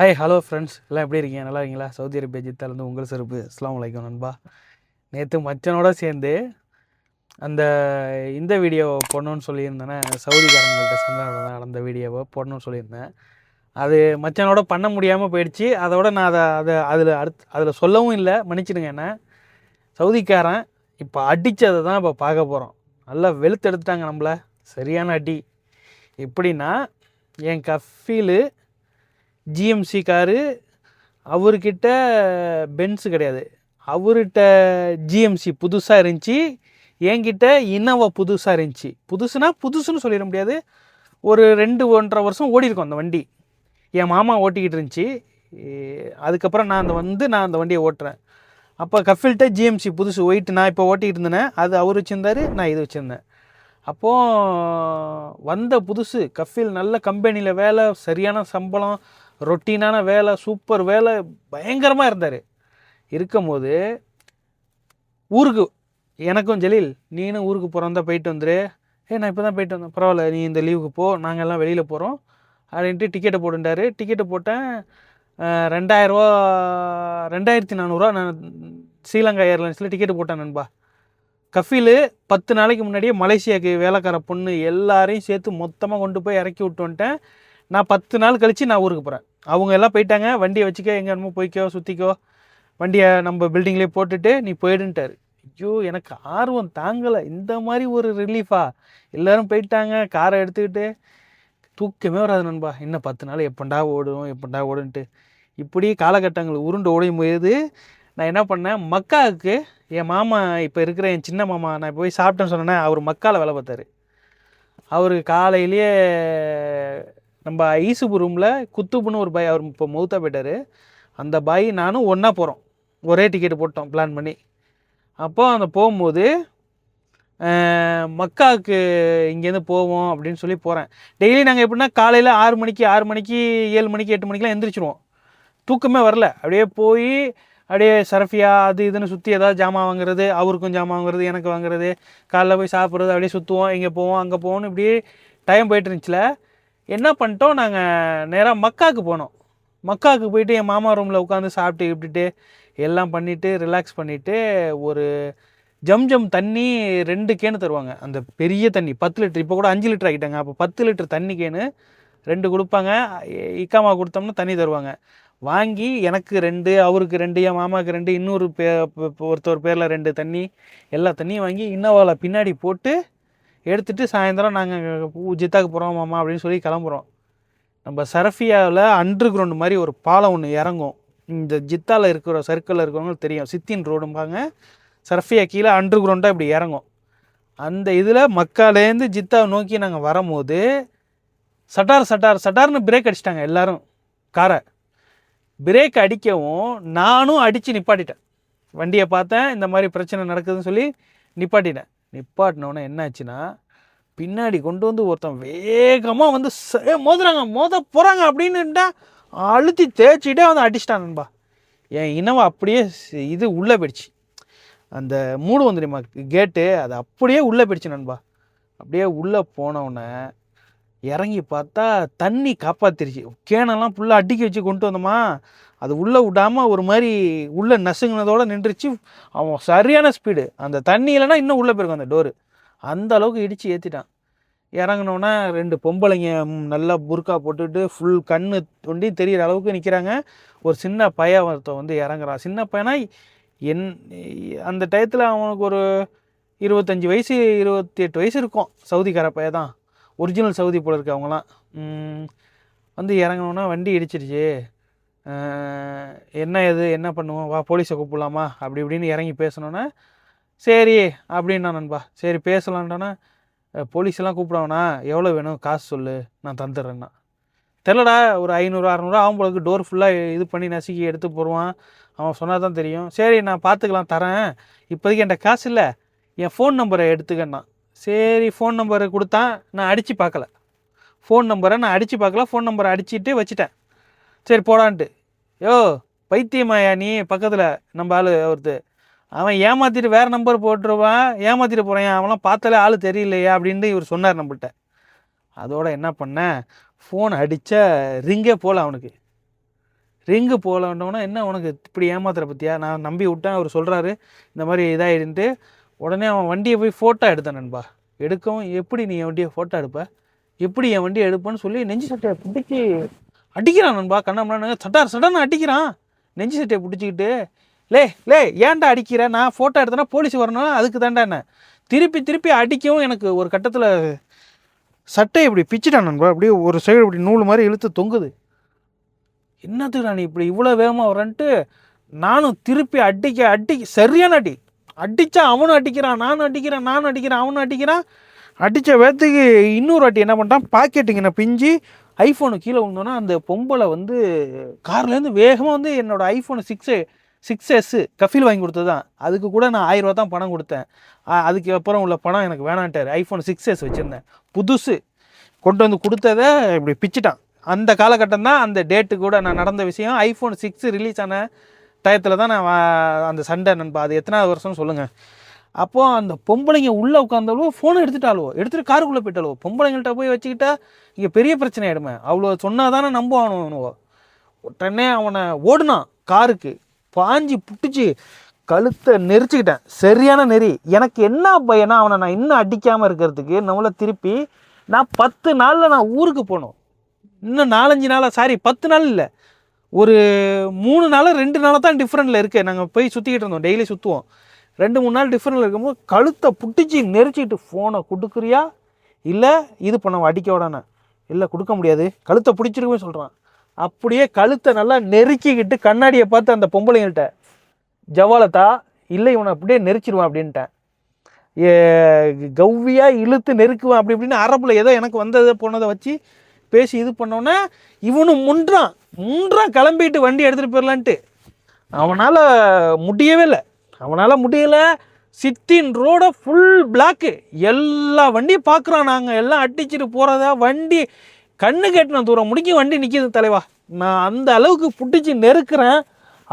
Hi hello friends எல்லாம் எப்படி இருக்கீங்க? நல்லா இருக்கீங்களா? சவுதி அரேபியா ஜித்தாலேருந்து உங்கள் சிறப்பு. அஸ்லாம் வலைக்கம் நண்பா. நேற்று மச்சனோட சேர்ந்து அந்த இந்த வீடியோ போடணும்னு சொல்லியிருந்தேனே சவுதிக்காரங்கள்ட்ட சண்டை நடந்த- வீடியோவை போடணும்னு சொல்லியிருந்தேன். அது மச்சனோட பண்ண முடியாமல் போயிடுச்சு. அதோட நான் அதை அதை அதில் அடுத்து அதில் சொல்லவும் இல்லை. மன்னிச்சிடுங்க என்ன. சவுதிக்காரன் இப்போ அடித்ததை தான் இப்போ பார்க்க போகிறோம் நல்லா வெளுத்து எடுத்துட்டாங்க நம்மள. சரியான அடி. எப்படின்னா என் கஃபீலு ஜிஎம்சி காரு அவர்கிட்ட பென்ஸு கிடையாது. அவர்கிட்ட ஜிஎம்சி புதுசாக இருந்துச்சு. என்கிட்ட இன்னோவா புதுசாக இருந்துச்சு. புதுசுனா புதுசுன்னு சொல்லிட முடியாது. ஒரு ரெண்டு ஒன்றரை வருஷம் ஓடி இருக்கும் அந்த வண்டி. என் மாமா ஓட்டிக்கிட்டு இருந்துச்சு. அதுக்கப்புறம் நான் அந்த வந்து நான் அந்த வண்டியை ஓட்டுறேன். அப்போ கஃபில்ட்ட ஜிஎம்சி புதுசு ஒயிட் நான் இப்போ ஓட்டிக்கிட்டு இருந்தேனே அது அவர் வச்சுருந்தார் நான் இது வச்சுருந்தேன். அப்போது வந்த புதுசு கஃபில் நல்ல கம்பெனியில் வேலை சரியான சம்பளம் ரொட்டீனான வேலை சூப்பர் வேலை பயங்கரமாக இருந்தார். இருக்கும்போது ஊருக்கு எனக்கும் ஜலீல் நீனும் ஊருக்கு போகிறோம் போயிட்டு வந்துரு. ஏ நான் இப்போ தான் போயிட்டு வந்தேன். பரவாயில்ல நீ இந்த லீவுக்கு போ நாங்கள் எல்லாம் வெளியில் போகிறோம் அப்படின்ட்டு டிக்கெட்டை போட்டுட்டாரு டிக்கெட்டை போட்டேன். ரெண்டாயிரரூவா ரெண்டாயிரத்தி நானூறுரூவா நான் ஸ்ரீலங்கா ஏர்லைன்ஸில் டிக்கெட்டு போட்டேன் நண்பா. கஃபீலு பத்து நாளைக்கு முன்னாடியே மலேசியாவுக்கு வேலைக்கார பொண்ணு எல்லாரையும் சேர்த்து மொத்தமாக கொண்டு போய் இறக்கி விட்டு வந்துட்டேன். நான் பத்து நாள் கழித்து நான் ஊருக்கு போகிறேன் அவங்க எல்லாம் போயிட்டாங்க. வண்டியை வச்சுக்கோ எங்கே என்னமோ போய்க்கோ சுற்றிக்கோ வண்டியை நம்ம பில்டிங்லேயே போட்டுட்டு நீ போயிடுன்ட்டாரு. ஐயோ எனக்கு ஆர்வம் தாங்கலை. இந்த மாதிரி ஒரு ரிலீஃபா எல்லோரும் போயிட்டாங்க. காரை எடுத்துக்கிட்டு தூக்கமே வராது நண்பா. இன்னும் பத்து நாள் எப்பண்டா ஓடும் எப்பண்டா ஓடுன்ட்டு. இப்படி காலகட்டங்கள் உருண்டு ஓடும் போது நான் என்ன பண்ணேன்? மக்காவுக்கு என் மாமா இப்போ இருக்கிற என் சின்ன மாமா நான் போய் சாப்பிட்டேன்னு சொன்னேன் அவர் மக்காவில் வேலை பார்த்தாரு. அவர் காலையிலேயே நம்ம ஈசுபு ரூமில் குத்துப்புன்னு ஒரு பாய் அவர் இப்போ மௌத்தா போயிட்டார். அந்த பாய் நானும் ஒன்றா போகிறோம் ஒரே டிக்கெட் போட்டோம் பிளான் பண்ணி. அப்போ அந்த போகும்போது மக்காவுக்கு இங்கேருந்து போவோம் அப்படின்னு சொல்லி போகிறேன் டெய்லி நாங்கள் எப்படின்னா காலையில் ஆறு மணிக்கு ஆறு மணிக்கு ஏழு மணிக்கு எட்டு மணிக்கெலாம் எந்திரிச்சிருவோம். தூக்கமே வரல. அப்படியே போய் அப்படியே சரஃபியா அது இதுன்னு சுற்றி ஏதாவது ஜாமான் வாங்குறது அவருக்கும் ஜாமான் வாங்குறது எனக்கு வாங்குறது காலைல போய் சாப்பிட்றது அப்படியே சுற்றுவோம் இங்கே போவோம் அங்கே போவோம்னு இப்படி டைம் போயிட்டு இருந்துச்சுல. என்ன பண்ணிட்டோம்? நாங்கள் நேராக மக்காவுக்கு போனோம். மக்காவுக்கு போயிட்டு என் மாமா ரூமில் உட்காந்து சாப்பிட்டு இப்படிட்டு எல்லாம் பண்ணிவிட்டு ரிலாக்ஸ் பண்ணிவிட்டு ஒரு ஜம்ஜம் தண்ணி ரெண்டு கேனு தருவாங்க. அந்த பெரிய தண்ணி பத்து லிட்டர். இப்போ கூட அஞ்சு லிட்டர் ஆகிட்டாங்க. அப்போ பத்து லிட்டர் தண்ணி கேனு ரெண்டு கொடுப்பாங்க. இக்காமா கொடுத்தோம்னா தண்ணி தருவாங்க. வாங்கி எனக்கு ரெண்டு அவருக்கு ரெண்டு என் மாமாவுக்கு ரெண்டு இன்னொரு பே ஒருத்தர் பேரில் ரெண்டு தண்ணி எல்லா தண்ணியும் வாங்கி இன்னோவாவில் பின்னாடி போட்டு எடுத்துகிட்டு சாயந்தரம் நாங்கள் ஜித்தாக்கு போகிறோம் மாமா அப்படின்னு சொல்லி கிளம்புறோம். நம்ம சரஃபியாவில் அண்டர் கிரவுண்ட் மாதிரி ஒரு பாலம் ஒன்று இறங்கும். இந்த ஜித்தாவில் இருக்கிற சர்க்கிளில் இருக்கிறவங்களுக்கு தெரியும். சித்தின் ரோடும்பாங்க சரஃபியா கீழே அண்டர் கிரவுண்டாக இப்படி இறங்கும். அந்த இதில் மக்காலேருந்து ஜித்தாவை நோக்கி நாங்கள் வரும்போது சட்டார் சட்டார் சட்டார்னு பிரேக் அடிச்சிட்டாங்க எல்லோரும். காரை. பிரேக் அடிக்கவும் நானும் அடித்து நிப்பாட்டிட்டேன். வண்டியை பார்த்தேன் இந்த மாதிரி பிரச்சனை நடக்குதுன்னு சொல்லி நிப்பாட்டிட்டேன். நிப்பாட்டினோன்னே என்னாச்சுன்னா பின்னாடி கொண்டு வந்து ஒருத்தன் வேகமாக வந்து மோதுறாங்க மோத போகிறாங்க அப்படின்னுட்டா அழுத்தி தேய்ச்சிட்டே வந்து அடிச்சிட்டான் நண்பா. என் இனவை அப்படியே இது உள்ளே போயிடுச்சு. அந்த மூடு வந்து தெரியுமா கேட்டு அது அப்படியே உள்ளே போயிடுச்சு நண்பா. அப்படியே உள்ளே போனவுடனே இறங்கி பார்த்தா தண்ணி காப்பாத்திருச்சு. கேனெல்லாம் ஃபுல்லாக அடிக்க வச்சு கொண்டு வந்தோமா? அது உள்ளே விடாமல் ஒரு மாதிரி உள்ளே நசுங்கினதோடு நின்றுச்சு. அவன் சரியான ஸ்பீடு அந்த தண்ணி இல்லைன்னா இன்னும் உள்ளே போயிருக்கும் அந்த டோரு அந்த அளவுக்கு இடித்து ஏற்றிட்டான் இறங்கினோன்னா ரெண்டு பொம்பளைங்க நல்லா புர்கா போட்டுட்டு ஃபுல் கண்ணு தொண்டி தெரியிற அளவுக்கு நிற்கிறாங்க ஒரு சின்ன பையன் ஒருத்தன் வந்து இறங்குறான் சின்ன பையனா என் அந்த டயத்தில் அவனுக்கு ஒரு இருபத்தஞ்சி வயசு இருபத்தி எட்டு வயசு இருக்கும். சவுதிக்கார பையன் தான் ஒரிஜினல் சவுதி போல இருக்கு அவங்களாம் வந்து இறங்கணுன்னா வண்டி இடிச்சிருச்சு. என்ன இது என்ன பண்ணுவோம்? வா போலீஸை கூப்பிடலாமா? அப்படி இப்படின்னு இறங்கி பேசணுன்னே சரி அப்படின்னா நண்பா சரி பேசலான்டானா போலீஸ் எல்லாம் கூப்பிடவனா எவ்வளோ வேணும்? காசு சொல்லு நான் தந்துடுறேன்னா. தெரிலடா ஒரு ஐநூறு அறநூறுவா அவன் போலக்கு டோர் ஃபுல்லாக இது பண்ணி நசுக்கி எடுத்து போடுவான். அவன் சொன்னால் தான் தெரியும். சரி நான் பார்த்துக்கலாம் தரேன். இப்போதைக்கு என்கிட்ட காசு இல்லை. என் ஃபோன் நம்பரை எடுத்துக்கண்ணா. சரி ஃபோன் நம்பரு கொடுத்தான். நான் அடித்து பார்க்கல. ஃபோன் நம்பரை நான் அடித்து பார்க்கல. ஃபோன் நம்பரை அடிச்சிட்டு வச்சுட்டேன். சரி போடான்ட்டு. யோ பைத்தியமாயா நீ? பக்கத்தில் நம்ம ஆள் ஒருத்தர். அவன் ஏமாத்திட்டு வேறு நம்பர் போட்டுருவான். ஏமாத்திட்டு போகிறான் அவன்லாம் பார்த்தாலே ஆள் தெரியலையா? அப்படின்ட்டு இவர் சொன்னார் நம்மள்கிட்ட அதோட என்ன பண்ணேன் ஃபோன் அடித்தா ரிங்கே போகல அவனுக்கு. ரிங்கு போகலன்னோன்னா என்ன உனக்கு இப்படி ஏமாத்துற பற்றியா நான் நம்பி விட்டேன். அவர் சொல்கிறாரு இந்த மாதிரி இதாகிடுன்ட்டு உடனே அவன் வண்டியை போய் ஃபோட்டோ எடுத்தான் நண்பா. எடுக்கவும் எப்படி நீ என் வண்டியை ஃபோட்டோ எடுப்ப? எப்படி என் வண்டியை எடுப்பேன்னு சொல்லி நெஞ்சு சட்டையை பிடிச்சி அடிக்கிறான் நண்பா. கண்ணம்னா சட்டார் சட்டான்னு அடிக்கிறான். நெஞ்சு சட்டையை பிடிச்சிக்கிட்டு லே லே ஏன்டா அடிக்கிற? நான் ஃபோட்டோ எடுத்தேன்னா போலீஸ் வரணும் அதுக்கு தாண்டா என்ன? திருப்பி திருப்பி அடிக்கவும் எனக்கு ஒரு கட்டத்தில் சட்டை இப்படி பிச்சுட்டான் நண்பா. அப்படியே ஒரு சைடு இப்படி நூல் மாதிரி இழுத்து தொங்குது. என்னத்துக்கு நான் இப்படி இவ்வளோ வேகமாக வரேன்ட்டு நானும் திருப்பி அடிக்க அடிக்க சரியான அடி. அடித்தா அவனும் அடிக்கிறான் நானும் அடிக்கிறேன் நானும் அடிக்கிறேன் அவனும் அடிக்கிறான். அடித்த வேத்துக்கு இன்னொரு வாட்டி என்ன பண்ணிட்டான்? பாக்கெட்டுங்கின பிஞ்சு ஐஃபோனு கீழே விழுந்தோன்னா அந்த பொம்பளை வந்து கார்லேருந்து வேகமாக வந்து என்னோடய ஐஃபோன் சிக்ஸு சிக்ஸ் எஸ்ஸு கஃபீல் வாங்கி கொடுத்தது தான் அதுக்கு கூட நான் ஆயிரரூவா தான் பணம் கொடுத்தேன். அதுக்கப்புறம் அதுக்கு அப்புறம் உள்ள பணம் எனக்கு வேணான்ட்டார். ஐஃபோன் சிக்ஸ் எஸ் வச்சுருந்தேன். புதுசு. கொண்டு வந்து கொடுத்ததை இப்படி பிச்சுட்டான். அந்த காலகட்டம் தான் அந்த டேட்டு கூட நான் நடந்த விஷயம். ஐஃபோன் சிக்ஸ் ரிலீஸ் ஆன டயத்தில் தான் நான் அந்த சண்டை நண்பா அது எத்தனாவது வருஷம்னு சொல்லுங்கள் அப்போது அந்த பொம்பளைங்க உள்ளே உட்காந்தாலோ ஃபோனை எடுத்துட்டாலோ எடுத்துகிட்டு காருக்குள்ளே போயிட்டாலோ பொம்பளைங்கள்ட்ட போய் வச்சுக்கிட்டா இங்கே பெரிய பிரச்சனை ஆகிடுமே அவ்வளோ சொன்னால் தானே நம்புவானுவோ உடனே அவனை ஓடுனான் காருக்கு. பாஞ்சி புட்டுச்சு கழுத்தை நெரிச்சுக்கிட்டேன். சரியான நெறி. எனக்கு என்ன பையனா அவனை நான் இன்னும் அடிக்காமல் இருக்கிறதுக்கு நம்மளை திருப்பி நான் பத்து நாளில் நான் ஊருக்கு போகணும் இன்னும் நாலஞ்சு நாளாக சாரி பத்து நாள் இல்லை. ஒரு மூணு நாள் ரெண்டு நாளாக தான் டிஃப்ரெண்டில் இருக்குது நாங்கள் போய் சுற்றிக்கிட்டு இருந்தோம். டெய்லி சுற்றுவோம் ரெண்டு மூணு நாள் டிஃப்ரெண்டில் இருக்கும்போது கழுத்தை பிடிச்சி நெரிச்சிக்கிட்டு ஃபோனை கொடுக்குறியா? இல்லை இது பண்ண அடிக்க விடானே? இல்லை கொடுக்க முடியாது. கழுத்தை பிடிச்சிருக்குமே சொல்கிறான் அப்படியே கழுத்தை நல்லா நெருக்கிக்கிட்டு கண்ணாடியை பார்த்து அந்த பொம்பளைங்கள்ட்ட ஜவாலத்தா இல்லை இவனை அப்படியே நெரிச்சிடுவான் அப்படின்ட்டேன். ஏ இழுத்து நெருக்குவான் அப்படி இப்படின்னு அரப்பில் ஏதோ எனக்கு வந்ததை போனதை வச்சு பேசி இது பண்ணோன்னே இவனும் முன்றான். முன்றான் கிளம்பிட்டு வண்டி எடுத்துகிட்டு போயிடலான்ட்டு அவனால் முடியவே இல்லை. அவனால் முடியலை. சித்தின் ரோட ஃபுல் பிளாக்கு எல்லா வண்டியும் பார்க்குறோம் நாங்கள் எல்லாம் அடிச்சிட்டு போகிறதா வண்டி கண்ணு கட்டின தூரம் முடிக்கும் வண்டி நிற்கிது தலைவா. நான் அந்த அளவுக்கு பிடிச்சி நெருக்கிறேன்.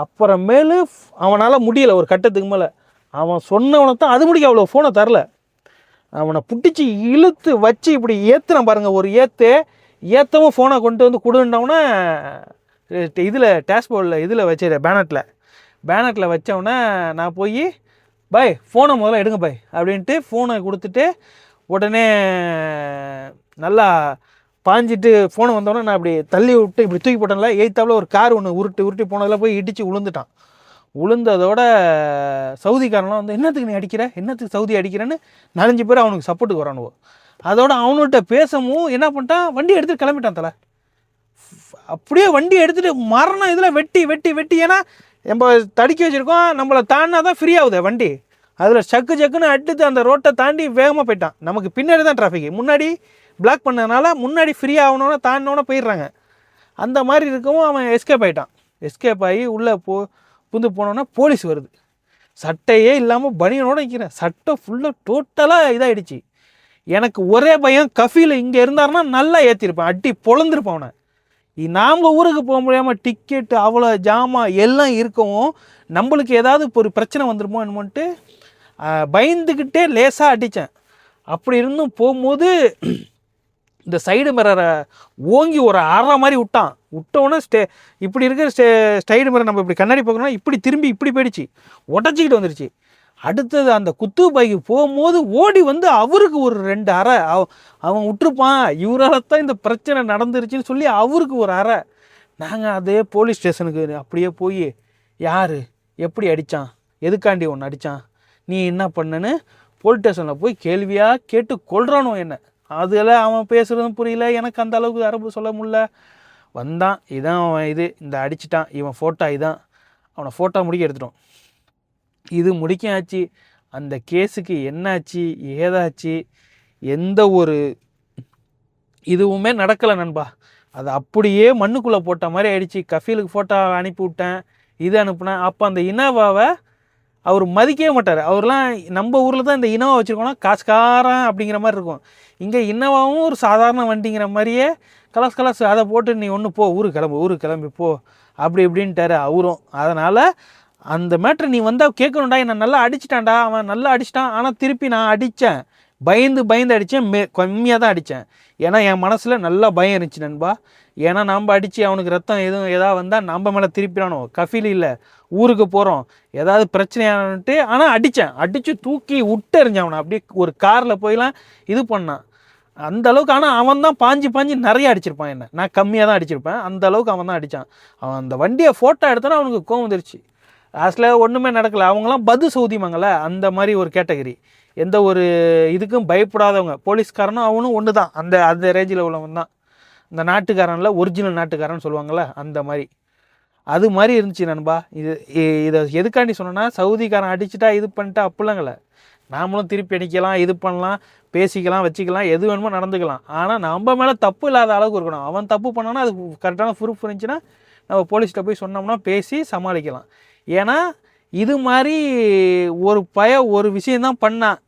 அப்புறமேலு அவனால் முடியலை ஒரு கட்டத்துக்கு மேலே. அவன் சொன்னவனை தான் அது முடிக்க அவ்வளோ ஃபோனை தரல. அவனை பிடிச்சி இழுத்து வச்சு இப்படி ஏற்றுறான் பாருங்கள் ஒரு ஏற்று ஏற்றவும் ஃபோனை கொண்டு வந்து கொடுண்டவொன்னே இதில் டேஷ்போர்டில் இதில் வச்சிரு பேனட்டில் பேனட்டில் வச்சவொடனே நான் போய் பாய் ஃபோனை முதல்ல எடுங்க பாய் அப்படின்ட்டு ஃபோனை கொடுத்துட்டு உடனே நல்லா பாஞ்சிட்டு ஃபோனை வந்தோடனே நான் அப்படி தள்ளி விட்டு இப்படி தூக்கி போட்டேன்ல எய்த்தாப்புல ஒரு கார் ஒன்று உருட்டு உருட்டி போனதில் போய் இடித்து விழுந்துட்டான் உளுந்ததோட சவுதிக்காரன்லாம் வந்து என்னத்துக்கு நீ அடிக்கிற? என்னத்துக்கு சவுதி அடிக்கிறேன்னு? நாலஞ்சு பேர் அவனுக்கு சப்போர்ட்டுக்கு வரானுவோ. அதோட அவனுகிட்ட பேசவும் என்ன பண்ணிட்டான்? வண்டி எடுத்துகிட்டு கிளம்பிட்டான் தலை. அப்படியே வண்டி எடுத்துகிட்டு மரணம் இதில் வெட்டி வெட்டி வெட்டி. ஏன்னா நம்ம தடுக்கி வச்சுருக்கோம். நம்மளை தாண்டினா தான் ஃப்ரீ ஆகுது வண்டி. அதில் சக்கு சக்குன்னு அடித்து அந்த ரோட்டை தாண்டி வேகமாக போயிட்டான். நமக்கு பின்னாடி தான் டிராஃபிக் முன்னாடி பிளாக் பண்ணதுனால முன்னாடி ஃப்ரீ ஆகணும்னா தாண்டினோன்னா போயிடுறாங்க. அந்த மாதிரி இருக்கவும் அவன் எஸ்கேப் ஆகிட்டான் எஸ்கேப் ஆகி உள்ளே போ புந்து போனோன்னா போலீஸ் வருது. சட்டையே இல்லாமல் பனியனோட நிற்கிறேன் சட்டை ஃபுல்லாக டோட்டலாக இதாகிடுச்சு எனக்கு ஒரே பையன் கஃபீல் இங்கே இருந்தாருன்னா நல்லா ஏற்றிருப்பேன் அடி பொழந்திருப்பான் அவனை. நாங்கள் ஊருக்கு போக முடியாமல் டிக்கெட்டு அவ்வளோ ஜாமான் எல்லாம் இருக்கவும் நம்மளுக்கு ஏதாவது இப்போ ஒரு பிரச்சனை வந்துருமோ என்னமோன்ட்டு பயந்துக்கிட்டே லேசாக அடித்தேன் அப்படி இருந்தும் போகும்போது இந்த சைடு மிரரை ஓங்கி ஒரு அற மாதிரி விட்டான். விட்டோன்னே ஸ்டே இப்படி இருக்கிற ஸ்டே சைடு மிரர் நம்ம இப்படி கண்ணாடி பார்க்கணும்னா இப்படி திரும்பி இப்படி போயிடுச்சு. உடச்சிக்கிட்டு வந்துருச்சு. அடுத்தது அந்த குத்து பைக்கு போகும்போது ஓடி வந்து அவருக்கு ஒரு ரெண்டு அறை. அவ- அவன் விட்டுருப்பான். இவரால தான் இந்த பிரச்சனை நடந்துருச்சுன்னு சொல்லி அவருக்கு ஒரு அறை. நாங்கள் அதே போலீஸ் ஸ்டேஷனுக்கு அப்படியே போய் யார்? எப்படி அடித்தான் எதுக்காண்டி ஒன்று அடித்தான் நீ என்ன பண்ணன்னு போலீஸ் ஸ்டேஷனில் போய் கேள்வியாக கேட்டு கொள்றானோ என்ன? அதில் அவன் பேசுகிறதும் புரியல. எனக்கு அந்த அளவுக்கு அரபு சொல்ல முடில வந்தான். இதான் அவன் இது. இந்த அடிச்சிட்டான். இவன் ஃபோட்டோ இதான். அவனை ஃபோட்டோ முடிக்க எடுத்துட்டோம். இது முடிக்காச்சு. அந்த கேஸுக்கு என்னாச்சு? ஏதாச்சு? எந்த ஒரு இதுவுமே நடக்கலை நண்பா. அது அப்படியே மண்ணுக்குள்ளே போட்ட மாதிரி ஆயிடுச்சு. கஃபீலுக்கு ஃபோட்டோ அனுப்பி விட்டேன். இது அனுப்புனேன். அப்போ அந்த இனோவாவை அவர் மதிக்கவே மாட்டார். அவர்லாம் நம்ம ஊரில் தான் இந்த இனோவா வச்சுருக்கோம்னா காசுக்காரன் அப்படிங்கிற மாதிரி இருக்கும். இங்கே இன்னோவாவும் ஒரு சாதாரண வண்டிங்கிற மாதிரியே கலாஸ் கலாஸ் அதை போட்டு நீ ஒன்று போ ஊருக்கு கிளம்பு ஊருக்கு கிளம்பி போ. அப்படி இப்படின்ட்டாரு அவரும். அதனால் அந்த மேட்ரு நீ வந்தால் கேட்கணும்டா என்னை நல்லா அடிச்சிட்டான்டா அவன் நல்லா அடிச்சிட்டான் ஆனால் திருப்பி நான் அடித்தேன் பயந்து பயந்து அடித்தேன் மே கம்மியாக தான் அடித்தேன் ஏன்னா என் மனசில் நல்லா பயம் இருந்துச்சு நண்பா. ஏன்னா நம்ம அடித்து அவனுக்கு ரத்தம் எதுவும் எதாவது வந்தால் நம்ம மேலே திருப்பிடானோ கஃபில் இல்லை. ஊருக்கு போகிறோம் ஏதாவது பிரச்சனையானுட்டு ஆனால் அடித்தேன் அடித்து தூக்கி விட்டு எறிஞ்சேன் அவனை. அப்படியே ஒரு காரில் போயெலாம் இது பண்ணான். அந்த அளவுக்கு ஆனால் அவன் தான் பாஞ்சு பாஞ்சு நிறைய அடிச்சிருப்பான் என்ன. நான் கம்மியாக தான் அடிச்சிருப்பேன். அந்த அளவுக்கு அவன் தான் அடித்தான் அவன் அந்த வண்டியை ஃபோட்டோ எடுத்தோன்னா அவனுக்கு கோவம் வந்துருச்சு. லாஸ்ட்டில் ஒன்றுமே நடக்கலை. அவங்களாம் பது சௌதிமாங்கள அந்த மாதிரி ஒரு கேட்டகரி. எந்த ஒரு இதுக்கும் பயப்படாதவங்க. போலீஸ்காரனும் அவனும் ஒன்று தான் அந்த அந்த ரேஞ்சில் உள்ளவன் தான். இந்த நாட்டுக்காரனில் ஒரிஜினல் நாட்டுக்காரன் சொல்லுவாங்கள்ல அந்த மாதிரி. அது மாதிரி இருந்துச்சு நண்பா. இது இதை எதுக்காண்டி சொன்னேன்னா சவுதிக்காரன் அடிச்சுட்டா இது பண்ணிட்டா அப்படிலாங்கல்ல நாமளும் திருப்பி அடிக்கலாம் இது பண்ணலாம் பேசிக்கலாம் வச்சுக்கலாம் எது வேணுமோ நடந்துக்கலாம். ஆனால் நம்ம மேலே தப்பு இல்லாத அளவுக்கு இருக்கணும். அவன் தப்பு பண்ணான்னா அது கரெக்டான ப்ரூஃப் இருந்துச்சுன்னா நம்ம போலீஸ்கிட்ட போய் சொன்னோம்னா பேசி சமாளிக்கலாம். ஏன்னா இது மாதிரி ஒரு பய ஒரு விஷயந்தான் பண்ணான்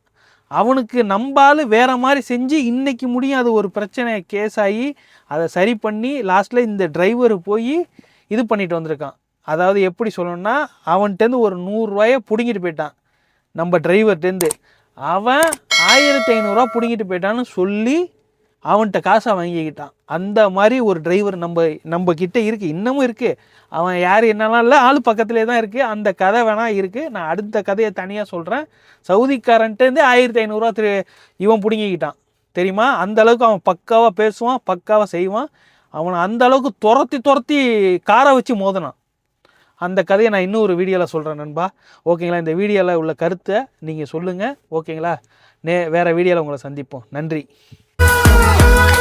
அவனுக்கு நம்பால் வேறு மாதிரி செஞ்சு இன்றைக்கி முடியும். அது ஒரு பிரச்சனை கேஸ் ஆகி அதை சரி பண்ணி லாஸ்ட்டில் இந்த டிரைவர் போய் இது பண்ணிட்டு வந்திருக்கான். அதாவது எப்படி சொல்லணும்னா அவன்கிட்டருந்து ஒரு நூறுரூவாயை பிடுங்கிட்டு போயிட்டான். நம்ம டிரைவர்கிட்டேருந்து அவன் ஆயிரத்தி ஐநூறுரூவா பிடுங்கிட்டு போயிட்டான்னு சொல்லி அவன்கிட்ட காசை வாங்கிக்கிட்டான். அந்த மாதிரி ஒரு டிரைவர் நம்ம நம்ம கிட்டே இருக்குது இன்னமும் இருக்குது அவன் யார் என்னெல்லாம் இல்லை ஆள் பக்கத்துலேயே தான் இருக்குது அந்த கதை வேணால் இருக்குது நான் அடுத்த கதையை தனியாக சொல்கிறேன் சவுதிக்காரன்ட்டேருந்து ஆயிரத்தி ஐநூறுரூவா திரு இவன் பிடுங்கிக்கிட்டான். தெரியுமா? அந்த அளவுக்கு அவன் பக்காவாக பேசுவான் பக்காவாக செய்வான். அவனை அந்த அளவுக்கு துரத்தி துரத்தி காரை வச்சு மோதினான். அந்த கதையை நான் இன்னொரு வீடியோவில் சொல்கிறேன் நண்பா. ஓகேங்களா? இந்த வீடியோவில் உள்ள கருத்தை நீங்கள் சொல்லுங்கள் ஓகேங்களா? நே வேறு வீடியோவில் உங்களை சந்திப்போம். நன்றி. Oh, oh, oh.